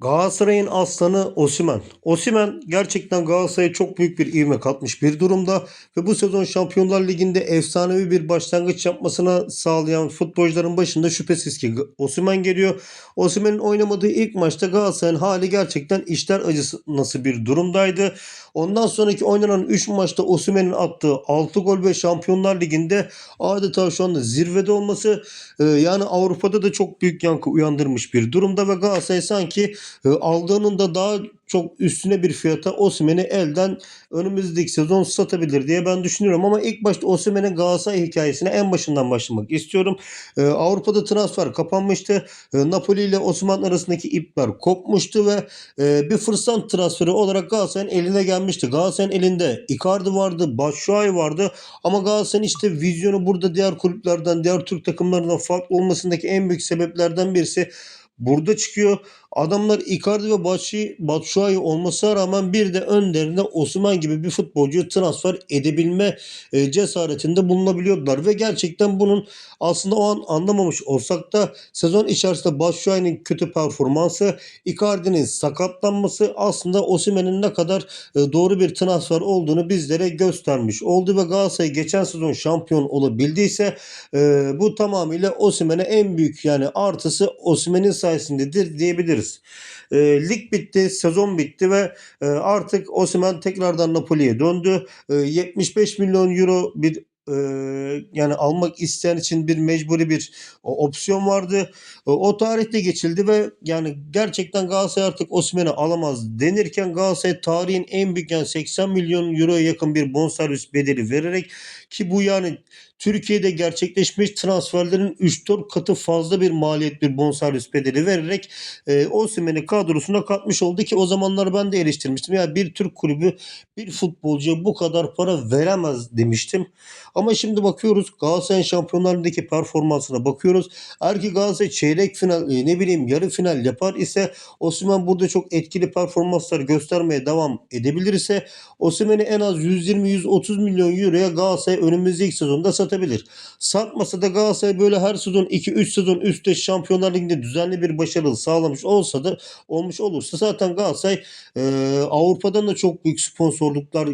Galatasaray'ın aslanı Osimhen. Osimhen gerçekten Galatasaray'a çok büyük bir ivme katmış bir durumda ve bu sezon Şampiyonlar Ligi'nde efsanevi bir başlangıç yapmasına sağlayan futbolcuların başında şüphesiz ki Osimhen geliyor. Osimhen'in oynamadığı ilk maçta Galatasaray'ın hali gerçekten işler acısı nasıl bir durumdaydı. Ondan sonraki oynanan 3 maçta Osimhen'in attığı 6 gol ve Şampiyonlar Ligi'nde adeta şu anda zirvede olması e, yani Avrupa'da da çok büyük yankı uyandırmış bir durumda ve Galatasaray sanki aldığının da daha çok üstüne bir fiyata Osimhen'i elden önümüzdeki sezon satabilir diye ben düşünüyorum. Ama ilk başta Osimhen'in Galatasaray hikayesine en başından başlamak istiyorum. E, Avrupa'da transfer kapanmıştı. E, Napoli ile Osimhen arasındaki ipler kopmuştu ve e, bir fırsat transferi olarak Galatasaray'ın eline gelmişti. Galatasaray'ın elinde Icardi vardı, Batshuayi vardı ama Galatasaray'ın işte vizyonu burada diğer kulüplerden, diğer Türk takımlarından farklı olmasındaki en büyük sebeplerden birisi burada çıkıyor. Adamlar Icardi ve Batshuayi, Batshuayi olmasına rağmen bir de önlerinde Osman gibi bir futbolcuyu transfer edebilme e, cesaretinde bulunabiliyorlar ve gerçekten bunun aslında o an anlamamış olsak da sezon içerisinde Batshuayi'nin kötü performansı, Icardi'nin sakatlanması aslında Osimhen'in ne kadar e, doğru bir transfer olduğunu bizlere göstermiş oldu ve Galatasaray geçen sezon şampiyon olabildiyse e, bu tamamıyla Osimhen'e en büyük yani artısı Osimhen'in sayesindedir diyebiliriz. E, lig bitti, sezon bitti ve e, artık Osimhen tekrardan Napoli'ye döndü. E, 75 milyon euro bir e, yani almak isteyen için bir mecburi bir o, opsiyon vardı. E, o tarihte geçildi ve yani gerçekten Galatasaray artık Osimhen'i alamaz denirken Galatasaray tarihin en büyük yani 80 milyon euroya yakın bir bonservis bedeli vererek ki bu yani Türkiye'de gerçekleşmiş transferlerin 3-4 katı fazla bir maliyet bir bonservis bedeli vererek e, Osimhen'i kadrosuna katmış oldu ki o zamanlar ben de eleştirmiştim. Ya bir Türk kulübü bir futbolcuya bu kadar para veremez demiştim. Ama şimdi bakıyoruz Galatasaray'ın Şampiyonlar Ligi'ndeki performansına bakıyoruz. Eğer ki Galatasaray çeyrek final e, ne bileyim yarı final yapar ise Osimhen burada çok etkili performanslar göstermeye devam edebilir ise Osimhen'i en az 120-130 milyon euroya Galatasaray önümüzdeki sezonda satabilir. Satmasa da Galatasaray böyle her sezon 2-3 sezon üstte Şampiyonlar Ligi'nde düzenli bir başarı sağlamış olsa da olmuş olursa zaten Galatasaray e, Avrupa'dan da çok büyük sponsorluklar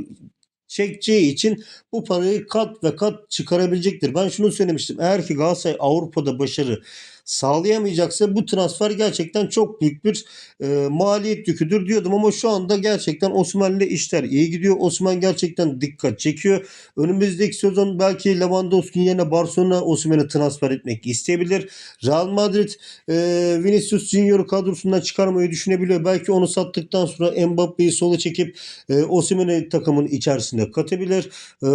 çekeceği için bu parayı kat ve kat çıkarabilecektir. Ben şunu söylemiştim. Eğer ki Galatasaray Avrupa'da başarı sağlayamayacaksa bu transfer gerçekten çok büyük bir e, maliyet yüküdür diyordum ama şu anda gerçekten Osman'la işler iyi gidiyor. Osman gerçekten dikkat çekiyor. Önümüzdeki sezon belki Lewandowski'nin yerine Barcelona Osman'ı transfer etmek isteyebilir. Real Madrid e, Vinicius Junior kadrosundan çıkarmayı düşünebiliyor. Belki onu sattıktan sonra Mbappe'yi sola çekip e, Osimhen'i takımın içerisinde katabilir. E,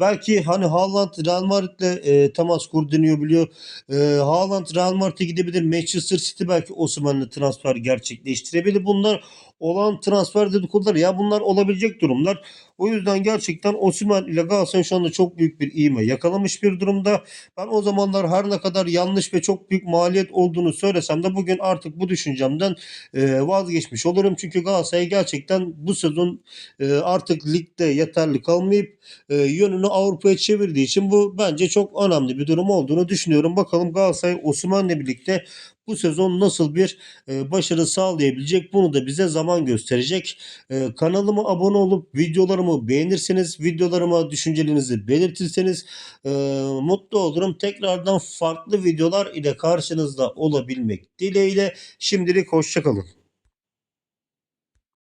belki hani Haaland Real Madrid'le e, temas kur deniyor biliyor. E, Haaland Real Madrid'e gidebilir. Manchester City belki Osimhen'le transfer gerçekleştirebilir. Bunlar olan transfer dedikoduları ya bunlar olabilecek durumlar. O yüzden gerçekten Osimhen ile Galatasaray şu anda çok büyük bir iğme yakalamış bir durumda. Ben o zamanlar her ne kadar yanlış ve çok büyük maliyet olduğunu söylesem de bugün artık bu düşüncemden e, vazgeçmiş olurum. Çünkü Galatasaray gerçekten bu sezon e, artık ligde yeterli kalmayıp e, yönünü Avrupa'ya çevirdiği için bu bence çok önemli bir durum olduğunu düşünüyorum. Bakalım Galatasaray Osimhen'le birlikte bu sezon nasıl bir e, başarı sağlayabilecek bunu da bize zaman gösterecek. E, kanalıma abone olup videolarımı beğenirseniz, videolarıma düşüncelerinizi belirtirseniz e, mutlu olurum. Tekrardan farklı videolar ile karşınızda olabilmek dileğiyle şimdilik hoşçakalın.